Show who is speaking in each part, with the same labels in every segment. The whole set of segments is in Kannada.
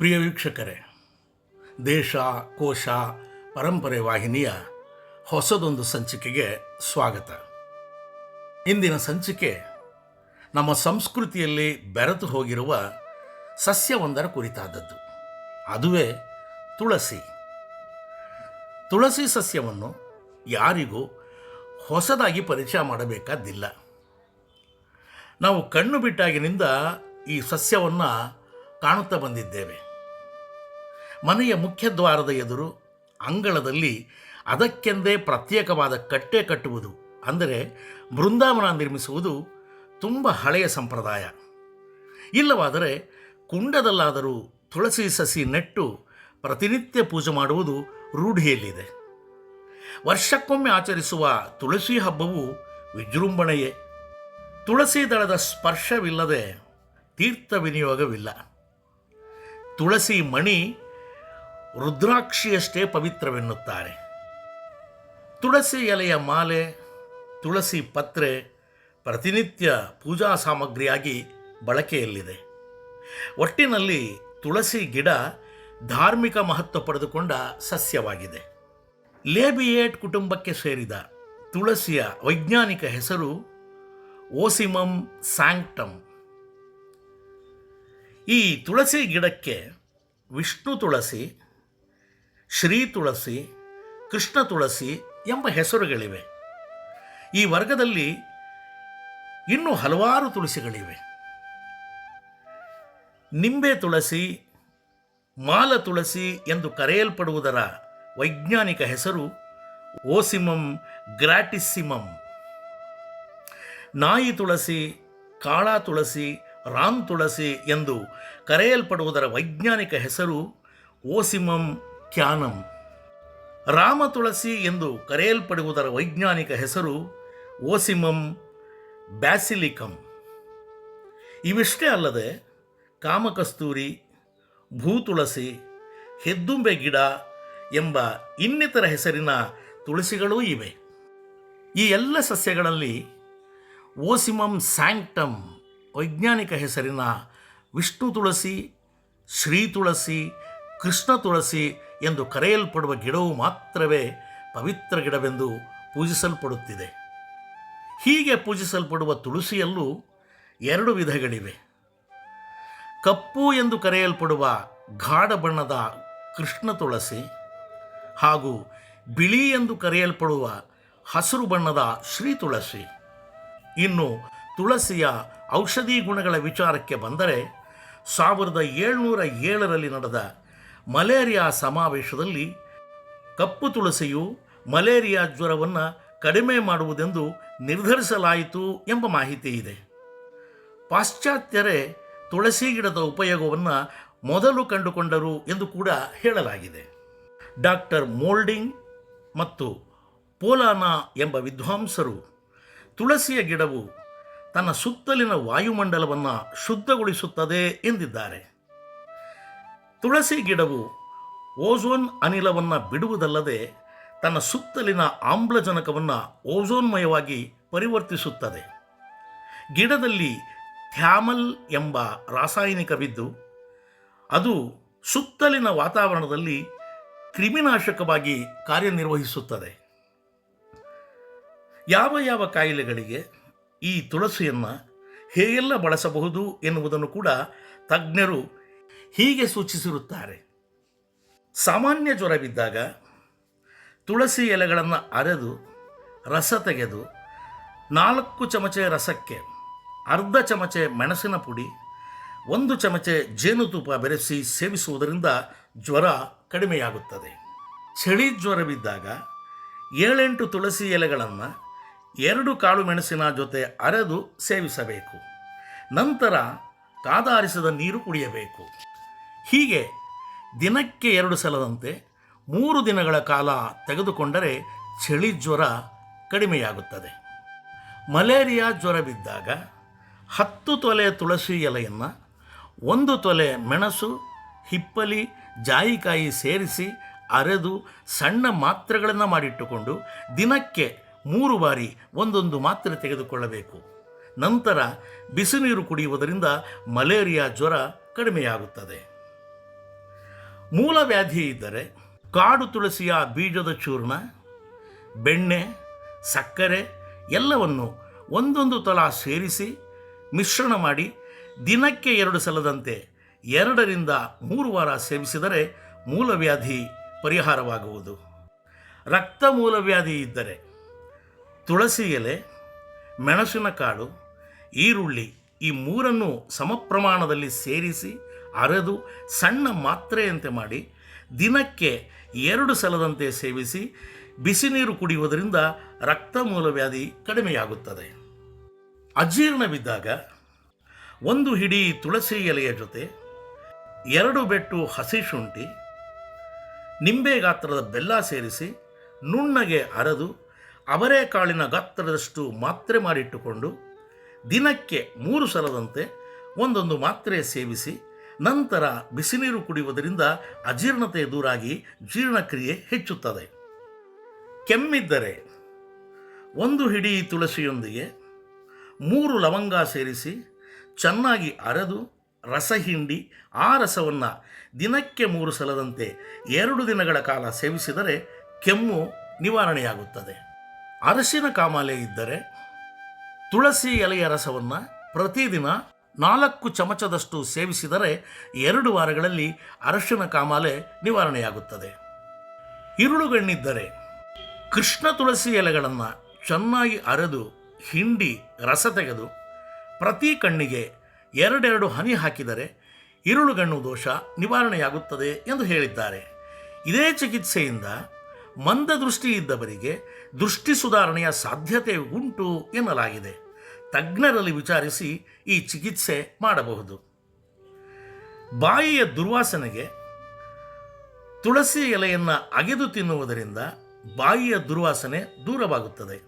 Speaker 1: ಪ್ರಿಯ ವೀಕ್ಷಕರೇ, ದೇಶ, ಕೋಶ, ಪರಂಪರೆ ವಾಹಿನಿಯ ಹೊಸದೊಂದು ಸಂಚಿಕೆಗೆ ಸ್ವಾಗತ. ಇಂದಿನ ಸಂಚಿಕೆ, ನಮ್ಮ ಸಂಸ್ಕೃತಿಯಲ್ಲಿ ಬೆರೆತು ಹೋಗಿರುವ ಸಸ್ಯವೊಂದರ ಕುರಿತಾದದ್ದು. ಅದುವೇ ತುಳಸಿ. ತುಳಸಿ ಸಸ್ಯವನ್ನು ಯಾರಿಗೂ ಹೊಸದಾಗಿ ಪರಿಚಯ ಮಾಡಬೇಕಾದ್ದಿಲ್ಲ ನಾವು ಕಣ್ಣು ಬಿಟ್ಟಾಗಿನಿಂದ ಈ ಸಸ್ಯವನ್ನು ಕಾಣುತ್ತಾ ಬಂದಿದ್ದೇವೆ. ಮನೆಯ ಮುಖ್ಯ ದ್ವಾರದ ಎದುರು ಅಂಗಳದಲ್ಲಿ ಅದಕ್ಕೆಂದೇ ಪ್ರತ್ಯೇಕವಾದ ಕಟ್ಟೆ ಕಟ್ಟುವುದು, ಅಂದರೆ ಬೃಂದಾವನ ನಿರ್ಮಿಸುವುದು ತುಂಬ ಹಳೆಯ ಸಂಪ್ರದಾಯ. ಇಲ್ಲವಾದರೆ ಕುಂಡದಲ್ಲಾದರೂ ತುಳಸಿ ಸಸಿ ನೆಟ್ಟು ಪ್ರತಿನಿತ್ಯ ಪೂಜೆ ಮಾಡುವುದು ರೂಢಿಯಲ್ಲಿದೆ. ವರ್ಷಕ್ಕೊಮ್ಮೆ ಆಚರಿಸುವ ತುಳಸಿ ಹಬ್ಬವು ವಿಜೃಂಭಣೆಯೇ. ತುಳಸಿ ದಳದ ಸ್ಪರ್ಶವಿಲ್ಲದೆ ತೀರ್ಥ ವಿನಿಯೋಗವಿಲ್ಲ. ತುಳಸಿ ಮಣಿ ರುದ್ರಾಕ್ಷಿಯಷ್ಟೇ ಪವಿತ್ರವೆನ್ನುತ್ತಾರೆ. ತುಳಸಿ ಎಲೆಯ ಮಾಲೆ, ತುಳಸಿ ಪತ್ರೆ ಪ್ರತಿನಿತ್ಯ ಪೂಜಾ ಸಾಮಗ್ರಿಯಾಗಿ ಬಳಕೆಯಲ್ಲಿದೆ. ಒಟ್ಟಿನಲ್ಲಿ ತುಳಸಿ ಗಿಡ ಧಾರ್ಮಿಕ ಮಹತ್ವ ಪಡೆದುಕೊಂಡ ಸಸ್ಯವಾಗಿದೆ. ಲೇಬಿಯೇಟ್ ಕುಟುಂಬಕ್ಕೆ ಸೇರಿದ ತುಳಸಿಯ ವೈಜ್ಞಾನಿಕ ಹೆಸರು ಓಸಿಮಮ್ ಸ್ಯಾಂಕ್ಟಮ್. ಈ ತುಳಸಿ ಗಿಡಕ್ಕೆ ವಿಷ್ಣು ತುಳಸಿ ಶ್ರೀ ತುಳಸಿ, ಕೃಷ್ಣ ತುಳಸಿ ಎಂಬ ಹೆಸರುಗಳಿವೆ. ಈ ವರ್ಗದಲ್ಲಿ ಇನ್ನೂ ಹಲವಾರು ತುಳಸಿಗಳಿವೆ. ನಿಂಬೆ ತುಳಸಿ, ಮಾಲ ತುಳಸಿ ಎಂದು ಕರೆಯಲ್ಪಡುವುದರ ವೈಜ್ಞಾನಿಕ ಹೆಸರು ಓಸಿಮಮ್ ಗ್ರಾಟಿಸಿಮಮ್ ನಾಯಿ ತುಳಸಿ, ಕಾಳ ತುಳಸಿ ರಾಮ್ ತುಳಸಿ ಎಂದು ಕರೆಯಲ್ಪಡುವುದರ ವೈಜ್ಞಾನಿಕ ಹೆಸರು ಓಸಿಮಮ್ ಕ್ಯಾನಮ್ ರಾಮ ತುಳಸಿ ಎಂದು ಕರೆಯಲ್ಪಡುವುದರ ವೈಜ್ಞಾನಿಕ ಹೆಸರು ಓಸಿಮಮ್ ಬ್ಯಾಸಿಲಿಕಮ್ ಇವಿಷ್ಟೇ ಅಲ್ಲದೆ ಕಾಮಕಸ್ತೂರಿ, ಭೂತುಳಸಿ, ಹೆದ್ದುಂಬೆ ಗಿಡ ಎಂಬ ಇನ್ನಿತರ ಹೆಸರಿನ ತುಳಸಿಗಳೂ ಇವೆ. ಈ ಎಲ್ಲ ಸಸ್ಯಗಳಲ್ಲಿ ಓಸಿಮಮ್ ಸ್ಯಾಂಕ್ಟಮ್ ವೈಜ್ಞಾನಿಕ ಹೆಸರಿನ ವಿಷ್ಣು ತುಳಸಿ, ಶ್ರೀ ತುಳಸಿ ಕೃಷ್ಣ ತುಳಸಿ ಎಂದು ಕರೆಯಲ್ಪಡುವ ಗಿಡವು ಮಾತ್ರವೇ ಪವಿತ್ರ ಗಿಡವೆಂದು ಪೂಜಿಸಲ್ಪಡುತ್ತಿದೆ. ಹೀಗೆ ಪೂಜಿಸಲ್ಪಡುವ ತುಳಸಿಯಲ್ಲೂ ಎರಡು ವಿಧಗಳಿವೆ. ಕಪ್ಪು ಎಂದು ಕರೆಯಲ್ಪಡುವ ಗಾಢ ಬಣ್ಣದ ಕೃಷ್ಣ ತುಳಸಿ ಹಾಗೂ ಬಿಳಿ ಎಂದು ಕರೆಯಲ್ಪಡುವ ಹಸಿರು ಬಣ್ಣದ ಶ್ರೀ ತುಳಸಿ. ಇನ್ನು ತುಳಸಿಯ ಔಷಧಿ ಗುಣಗಳ ವಿಚಾರಕ್ಕೆ ಬಂದರೆ ಸಾವಿರದ ಏಳ್ನೂರ ಏಳರಲ್ಲಿ ನಡೆದ ಮಲೇರಿಯಾ ಸಮಾವೇಶದಲ್ಲಿ ಕಪ್ಪು ತುಳಸಿಯು ಮಲೇರಿಯಾ ಜ್ವರವನ್ನು ಕಡಿಮೆ ಮಾಡುವುದೆಂದು ನಿರ್ಧರಿಸಲಾಯಿತು ಎಂಬ ಮಾಹಿತಿ ಇದೆ. ಪಾಶ್ಚಾತ್ಯರೇ ತುಳಸಿ ಗಿಡದ ಉಪಯೋಗವನ್ನು ಮೊದಲು ಕಂಡುಕೊಂಡರು ಎಂದು ಕೂಡ ಹೇಳಲಾಗಿದೆ. ಡಾಕ್ಟರ್ ಮೋಲ್ಡಿಂಗ್ ಮತ್ತು ಪೋಲಾನಾ ಎಂಬ ವಿದ್ವಾಂಸರು ತುಳಸಿಯ ಗಿಡವು ತನ್ನ ಸುತ್ತಲಿನ ವಾಯುಮಂಡಲವನ್ನು ಶುದ್ಧಗೊಳಿಸುತ್ತದೆ ಎಂದಿದ್ದಾರೆ. ತುಳಸಿ ಗಿಡವು ಓಝೋನ್ ಅನಿಲವನ್ನು ಬಿಡುವುದಲ್ಲದೆ ತನ್ನ ಸುತ್ತಲಿನ ಆಮ್ಲಜನಕವನ್ನು ಓಝೋನ್ಮಯವಾಗಿ ಪರಿವರ್ತಿಸುತ್ತದೆ. ಗಿಡದಲ್ಲಿ ಥ್ಯಾಮಲ್ ಎಂಬ ರಾಸಾಯನಿಕವಿದ್ದು, ಅದು ಸುತ್ತಲಿನ ವಾತಾವರಣದಲ್ಲಿ ಕ್ರಿಮಿನಾಶಕವಾಗಿ ಕಾರ್ಯನಿರ್ವಹಿಸುತ್ತದೆ. ಯಾವ ಯಾವ ಕಾಯಿಲೆಗಳಿಗೆ ಈ ತುಳಸಿಯನ್ನು ಹೇಗೆಲ್ಲ ಬಳಸಬಹುದು ಎನ್ನುವುದನ್ನು ಕೂಡ ತಜ್ಞರು ಹೀಗೆ ಸೂಚಿಸಿರುತ್ತಾರೆ. ಸಾಮಾನ್ಯ ಜ್ವರ ಬಿದ್ದಾಗ ತುಳಸಿ ಎಲೆಗಳನ್ನು ಅರೆದು ರಸ ತೆಗೆದು ನಾಲ್ಕು ಚಮಚೆ ರಸಕ್ಕೆ ಅರ್ಧ ಚಮಚೆ ಮೆಣಸಿನ ಪುಡಿ, ಒಂದು ಚಮಚೆ ಜೇನುತುಪ್ಪ ಬೆರೆಸಿ ಸೇವಿಸುವುದರಿಂದ ಜ್ವರ ಕಡಿಮೆಯಾಗುತ್ತದೆ. ಚಳಿ ಜ್ವರವಿದ್ದಾಗ ಏಳೆಂಟು ತುಳಸಿ ಎಲೆಗಳನ್ನು ಎರಡು ಕಾಳು ಮೆಣಸಿನ ಜೊತೆ ಅರೆದು ಸೇವಿಸಬೇಕು. ನಂತರ ಕಾದಾರಿಸಿದ ನೀರು ಕುಡಿಯಬೇಕು. ಹೀಗೆ ದಿನಕ್ಕೆ ಎರಡು ಸಲದಂತೆ ಮೂರು ದಿನಗಳ ಕಾಲ ತೆಗೆದುಕೊಂಡರೆ ಚಳಿ ಜ್ವರ ಕಡಿಮೆಯಾಗುತ್ತದೆ. ಮಲೇರಿಯಾ ಜ್ವರ ಬಿದ್ದಾಗ ಹತ್ತು ತೊಲೆ ತುಳಸಿ ಎಲೆಯನ್ನು, ಒಂದು ತೊಲೆ ಮೆಣಸು, ಹಿಪ್ಪಲಿ, ಜಾಯಿಕಾಯಿ ಸೇರಿಸಿ ಅರೆದು ಸಣ್ಣ ಮಾತ್ರೆಗಳನ್ನು ಮಾಡಿಟ್ಟುಕೊಂಡು ದಿನಕ್ಕೆ ಮೂರು ಬಾರಿ ಒಂದೊಂದು ಮಾತ್ರೆ ತೆಗೆದುಕೊಳ್ಳಬೇಕು. ನಂತರ ಬಿಸಿನೀರು ಕುಡಿಯುವುದರಿಂದ ಮಲೇರಿಯಾ ಜ್ವರ ಕಡಿಮೆಯಾಗುತ್ತದೆ. ಮೂಲವ್ಯಾಧಿ ಇದ್ದರೆ ಕಾಡು ತುಳಸಿಯ ಬೀಜದ ಚೂರ್ಣ, ಬೆಣ್ಣೆ, ಸಕ್ಕರೆ ಎಲ್ಲವನ್ನು ಒಂದೊಂದು ತಲ ಸೇರಿಸಿ ಮಿಶ್ರಣ ಮಾಡಿ ದಿನಕ್ಕೆ ಎರಡು ಸಲದಂತೆ ಎರಡರಿಂದ ಮೂರು ವಾರ ಸೇವಿಸಿದರೆ ಮೂಲವ್ಯಾಧಿ ಪರಿಹಾರವಾಗುವುದು. ರಕ್ತ ಮೂಲವ್ಯಾಧಿ ಇದ್ದರೆ ತುಳಸಿ ಎಲೆ, ಮೆಣಸಿನ ಕಾಳು, ಈರುಳ್ಳಿ ಈ ಮೂರನ್ನು ಸಮಪ್ರಮಾಣದಲ್ಲಿ ಸೇರಿಸಿ ಅರೆದು ಸಣ್ಣ ಮಾತ್ರೆಯಂತೆ ಮಾಡಿ ದಿನಕ್ಕೆ ಎರಡು ಸಲದಂತೆ ಸೇವಿಸಿ ಬಿಸಿ ನೀರು ಕುಡಿಯುವುದರಿಂದ ರಕ್ತ ಮೂಲವ್ಯಾಧಿ ಕಡಿಮೆಯಾಗುತ್ತದೆ. ಅಜೀರ್ಣವಿದ್ದಾಗ ಒಂದು ಹಿಡಿ ತುಳಸಿ ಎಲೆಯ ಜೊತೆ ಎರಡು ಬೆಟ್ಟು ಹಸಿ ಶುಂಠಿ, ನಿಂಬೆ ಗಾತ್ರದ ಬೆಲ್ಲ ಸೇರಿಸಿ ನುಣ್ಣಗೆ ಅರೆದು ಅವರೆಕಾಳಿನ ಗಾತ್ರದಷ್ಟು ಮಾತ್ರೆ ಮಾಡಿಟ್ಟುಕೊಂಡು ದಿನಕ್ಕೆ ಮೂರು ಸಲದಂತೆ ಒಂದೊಂದು ಮಾತ್ರೆ ಸೇವಿಸಿ ನಂತರ ಬಿಸಿನೀರು ಕುಡಿಯುವುದರಿಂದ ಅಜೀರ್ಣತೆ ದೂರಾಗಿ ಜೀರ್ಣಕ್ರಿಯೆ ಹೆಚ್ಚುತ್ತದೆ. ಕೆಮ್ಮಿದ್ದರೆ ಒಂದು ಹಿಡಿ ತುಳಸಿಯೊಂದಿಗೆ ಮೂರು ಲವಂಗ ಸೇರಿಸಿ ಚೆನ್ನಾಗಿ ಅರೆದು ರಸ ಹಿಂಡಿ ಆ ರಸವನ್ನು ದಿನಕ್ಕೆ ಮೂರು ಸಲದಂತೆ ಎರಡು ದಿನಗಳ ಕಾಲ ಸೇವಿಸಿದರೆ ಕೆಮ್ಮು ನಿವಾರಣೆಯಾಗುತ್ತದೆ. ಅರಸಿನ ಕಾಮಾಲೆ ಇದ್ದರೆ ತುಳಸಿ ಎಲೆಯ ರಸವನ್ನು ಪ್ರತಿದಿನ ನಾಲ್ಕು ಚಮಚದಷ್ಟು ಸೇವಿಸಿದರೆ ಎರಡು ವಾರಗಳಲ್ಲಿ ಅರಶಿನ ಕಾಮಾಲೆ ನಿವಾರಣೆಯಾಗುತ್ತದೆ. ಇರುಳುಗಣ್ಣಿದ್ದರೆ ಕೃಷ್ಣ ತುಳಸಿ ಎಲೆಗಳನ್ನು ಚೆನ್ನಾಗಿ ಅರೆದು ಹಿಂಡಿ ರಸ ತೆಗೆದು ಪ್ರತಿ ಕಣ್ಣಿಗೆ ಎರಡೆರಡು ಹನಿ ಹಾಕಿದರೆ ಇರುಳುಗಣ್ಣು ದೋಷ ನಿವಾರಣೆಯಾಗುತ್ತದೆ ಎಂದು ಹೇಳಿದ್ದಾರೆ. ಇದೇ ಚಿಕಿತ್ಸೆಯಿಂದ ಮಂದ ದೃಷ್ಟಿ ಇದ್ದವರಿಗೆ ದೃಷ್ಟಿ ಸುಧಾರಣೆಯ ಸಾಧ್ಯತೆ ಉಂಟು ಎನ್ನಲಾಗಿದೆ. ತಜ್ಞರಲ್ಲಿ ವಿಚಾರಿಸಿ ಈ ಚಿಕಿತ್ಸೆ ಮಾಡಬಹುದು. ಬಾಯಿಯ ದುರ್ವಾಸನೆಗೆ ತುಳಸಿ ಎಲೆಯನ್ನು ಅಗೆದು ತಿನ್ನುವುದರಿಂದ ಬಾಯಿಯ ದುರ್ವಾಸನೆ ದೂರವಾಗುತ್ತದೆ.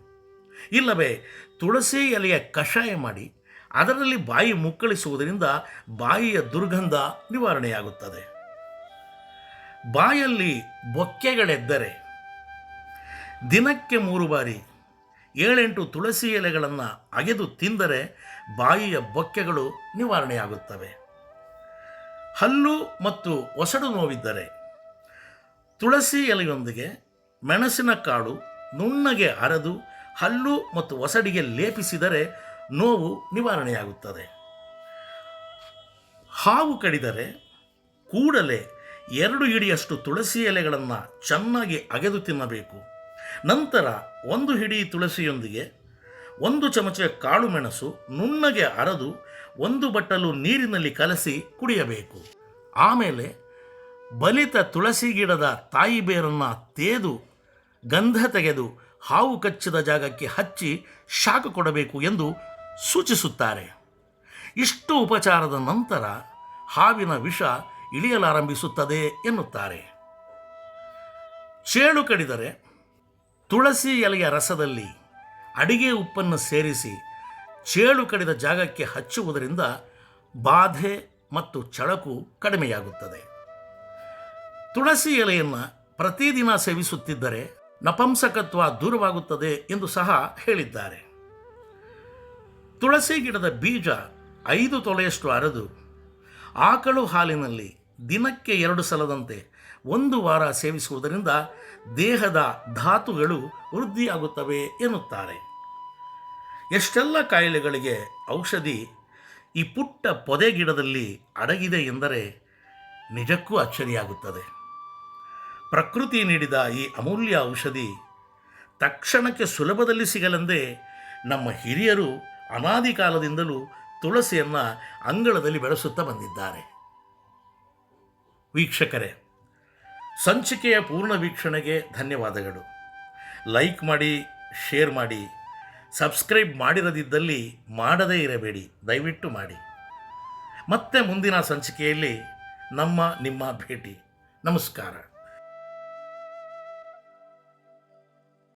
Speaker 1: ಇಲ್ಲವೇ, ತುಳಸಿ ಎಲೆಯ ಕಷಾಯ ಮಾಡಿ ಅದರಲ್ಲಿ ಬಾಯಿ ಮುಕ್ಕಳಿಸುವುದರಿಂದ ಬಾಯಿಯ ದುರ್ಗಂಧ ನಿವಾರಣೆಯಾಗುತ್ತದೆ. ಬಾಯಲ್ಲಿ ಬೊಕ್ಕೆಗಳೆದ್ದರೆ ದಿನಕ್ಕೆ ಮೂರು ಬಾರಿ ಏಳೆಂಟು ತುಳಸಿ ಎಲೆಗಳನ್ನು ಅಗೆದು ತಿಂದರೆ ಬಾಯಿಯ ಬೊಕ್ಕೆಗಳು ನಿವಾರಣೆಯಾಗುತ್ತವೆ. ಹಲ್ಲು ಮತ್ತು ಒಸಡು ನೋವಿದ್ದರೆ ತುಳಸಿ ಎಲೆಯೊಂದಿಗೆ ಮೆಣಸಿನ ಕಾಳು ನುಣ್ಣಗೆ ಅರೆದು ಹಲ್ಲು ಮತ್ತು ಒಸಡಿಗೆ ಲೇಪಿಸಿದರೆ ನೋವು ನಿವಾರಣೆಯಾಗುತ್ತದೆ. ಹಾವು ಕಡಿದರೆ ಕೂಡಲೇ ಎರಡು ಇಡಿಯಷ್ಟು ತುಳಸಿ ಎಲೆಗಳನ್ನು ಚೆನ್ನಾಗಿ ಅಗೆದು ತಿನ್ನಬೇಕು. ನಂತರ ಒಂದು ಹಿಡಿ ತುಳಸಿಯೊಂದಿಗೆ, ಒಂದು ಚಮಚ ಕಾಳು ಮೆಣಸು ನುಣ್ಣಗೆ ಅರೆದು, ಒಂದು ಬಟ್ಟಲು ನೀರಿನಲ್ಲಿ ಕಲಸಿ ಕುಡಿಯಬೇಕು. ಆಮೇಲೆ ಬಲಿತ ತುಳಸಿ ಗಿಡದ ತಾಯಿ ಬೇರನ್ನು ತೇದು, ಗಂಧ ತೆಗೆದು ಹಾವು ಕಚ್ಚಿದ ಜಾಗಕ್ಕೆ ಹಚ್ಚಿ ಶಾಖ ಕೊಡಬೇಕು ಎಂದು ಸೂಚಿಸುತ್ತಾರೆ. ಇಷ್ಟು ಉಪಚಾರದ ನಂತರ ಹಾವಿನ ವಿಷ ಇಳಿಯಲಾರಂಭಿಸುತ್ತದೆ ಎನ್ನುತ್ತಾರೆ. ಚೇಳು ಕಡಿದರೆ ತುಳಸಿ ಎಲೆಯ ರಸದಲ್ಲಿ ಅಡಿಗೆ ಉಪ್ಪನ್ನು ಸೇರಿಸಿ ಚೇಳು ಕಡಿದ ಜಾಗಕ್ಕೆ ಹಚ್ಚುವುದರಿಂದ ಬಾಧೆ ಮತ್ತು ಚಳಕು ಕಡಿಮೆಯಾಗುತ್ತದೆ. ತುಳಸಿ ಎಲೆಯನ್ನು ಪ್ರತಿದಿನ ಸೇವಿಸುತ್ತಿದ್ದರೆ ನಪಂಸಕತ್ವ ದೂರವಾಗುತ್ತದೆ ಎಂದು ಸಹ ಹೇಳಿದ್ದಾರೆ. ತುಳಸಿ ಗಿಡದ ಬೀಜ ಐದು ತೊಲೆಯಷ್ಟು ಅರೆದು, ಆಕಳು ಹಾಲಿನಲ್ಲಿ ದಿನಕ್ಕೆ ಎರಡು ಸಲದಂತೆ ಒಂದು ವಾರ ಸೇವಿಸುವುದರಿಂದ ದೇಹದ ಧಾತುಗಳು ವೃದ್ಧಿಯಾಗುತ್ತವೆ ಎನ್ನುತ್ತಾರೆ. ಎಷ್ಟೆಲ್ಲ ಕಾಯಿಲೆಗಳಿಗೆ ಔಷಧಿ ಈ ಪುಟ್ಟ ಪೊದೆ ಗಿಡದಲ್ಲಿ ಅಡಗಿದೆ ಎಂದರೆ ನಿಜಕ್ಕೂ ಅಚ್ಚರಿಯಾಗುತ್ತದೆ. ಪ್ರಕೃತಿ ನೀಡಿದ ಈ ಅಮೂಲ್ಯ ಔಷಧಿ ತಕ್ಷಣಕ್ಕೆ ಸುಲಭದಲ್ಲಿ ಸಿಗಲೆಂದೇ ನಮ್ಮ ಹಿರಿಯರು ಅನಾದಿ ಕಾಲದಿಂದಲೂ ತುಳಸಿಯನ್ನು ಅಂಗಳದಲ್ಲಿ ಬೆಳೆಸುತ್ತಾ ಬಂದಿದ್ದಾರೆ. ವೀಕ್ಷಕರೇ ಸಂಚಿಕೆಯ ಪೂರ್ಣ ವೀಕ್ಷಣೆಗೆ ಧನ್ಯವಾದಗಳು. ಲೈಕ್ ಮಾಡಿ, ಶೇರ್ ಮಾಡಿ, ಸಬ್ಸ್ಕ್ರೈಬ್ ಮಾಡಿರದಿದ್ದಲ್ಲಿ ಮಾಡದೇ ಇರಬೇಡಿ, ದಯವಿಟ್ಟು ಮಾಡಿ. ಮತ್ತೆ ಮುಂದಿನ ಸಂಚಿಕೆಯಲ್ಲಿ ನಮ್ಮ ನಿಮ್ಮ ಭೇಟಿ. ನಮಸ್ಕಾರ.